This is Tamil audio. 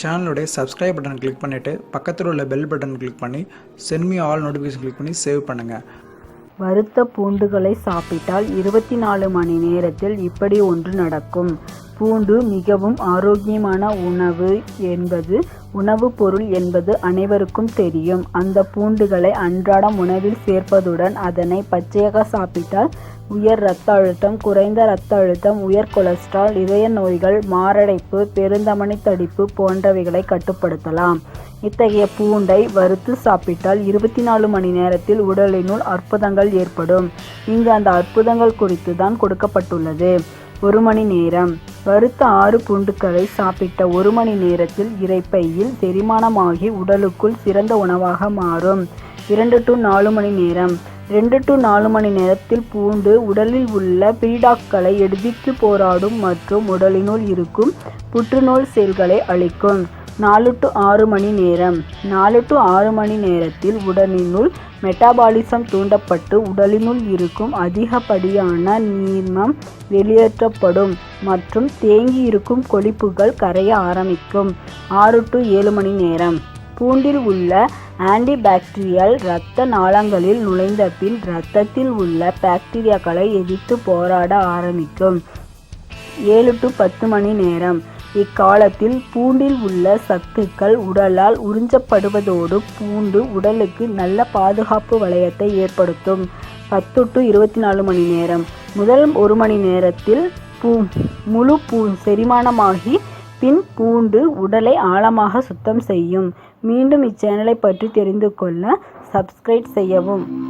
சேனலுடைய சப்ஸ்கிரைப் பட்டன் கிளிக் பண்ணிவிட்டு பக்கத்தில் உள்ள பெல் பட்டன் கிளிக் பண்ணி சென்மி ஆல் நோட்டிஃபிகேஷன் கிளிக் பண்ணி சேவ் பண்ணுங்கள் வறுத்த பூண்டுகளை சாப்பிட்டால் இருபத்தி நாலு மணி நேரத்தில் இப்படி ஒன்று நடக்கும். பூண்டு மிகவும் ஆரோக்கியமான உணவு என்பது உணவுப் பொருள் என்பது அனைவருக்கும் தெரியும். அந்த பூண்டுகளை அன்றாடம் உணவில் சேர்ப்பதுடன் அதனை பச்சையாக சாப்பிட்டால் உயர் இரத்த அழுத்தம் குறைந்த இரத்த அழுத்தம் உயர் கொலஸ்ட்ரால் இதய நோய்கள் மாரடைப்பு பெருந்தமனி தடிப்பு போன்றவைகளை கட்டுப்படுத்தலாம். இத்தகைய பூண்டை வறுத்து சாப்பிட்டால் இருபத்தி நாலு மணி நேரத்தில் உடலினுள் அற்புதங்கள் ஏற்படும். இங்கு அந்த அற்புதங்கள் குறித்து தான் கொடுக்கப்பட்டுள்ளது. ஒரு மணி நேரம். வறுத்த ஆறு பூண்டுகளை சாப்பிட்ட ஒரு மணி நேரத்தில் இறைப்பையில் செரிமானமாகி உடலுக்குள் சிறந்த உணவாக மாறும். இரண்டு டு நாலு மணி நேரம். ரெண்டு டு நாலு மணி நேரத்தில் பூண்டு உடலில் உள்ள பீடாக்களை எதிர்த்து போராடும் மற்றும் உடலினுள் இருக்கும் புற்றுநோய் செல்களை அழிக்கும். நாலு டு ஆறு மணி நேரம். நாலு டு ஆறு மணி நேரத்தில் உடலினுள் மெட்டாபாலிசம் தூண்டப்பட்டு உடலினுள் இருக்கும் அதிகப்படியான நீர்மம் வெளியேற்றப்படும் மற்றும் தேங்கி இருக்கும் கொழுப்புகள் கரைய ஆரம்பிக்கும். ஆறு டு ஏழு மணி நேரம். பூண்டில் உள்ள ஆன்டிபாக்டீரியல் இரத்த நாளங்களில் நுழைந்த பின் இரத்தத்தில் உள்ள பாக்டீரியாக்களை எதிர்த்து போராட ஆரம்பிக்கும். ஏழு டு பத்து மணி நேரம். இக்காலத்தில் பூண்டில் உள்ள சத்துக்கள் உடலால் உறிஞ்சப்படுவதோடு பூண்டு உடலுக்கு நல்ல பாதுகாப்பு வளையத்தை ஏற்படுத்தும். பத்து டு இருபத்தி நாலு மணி நேரம். முதல் ஒரு மணி நேரத்தில் பூ முழு பூ செரிமானமாகி பின் பூண்டு உடலை ஆழமாக சுத்தம் செய்யும். மீண்டும் இச்சேனலை பற்றி தெரிந்து கொள்ள சப்ஸ்கிரைப் செய்யவும்.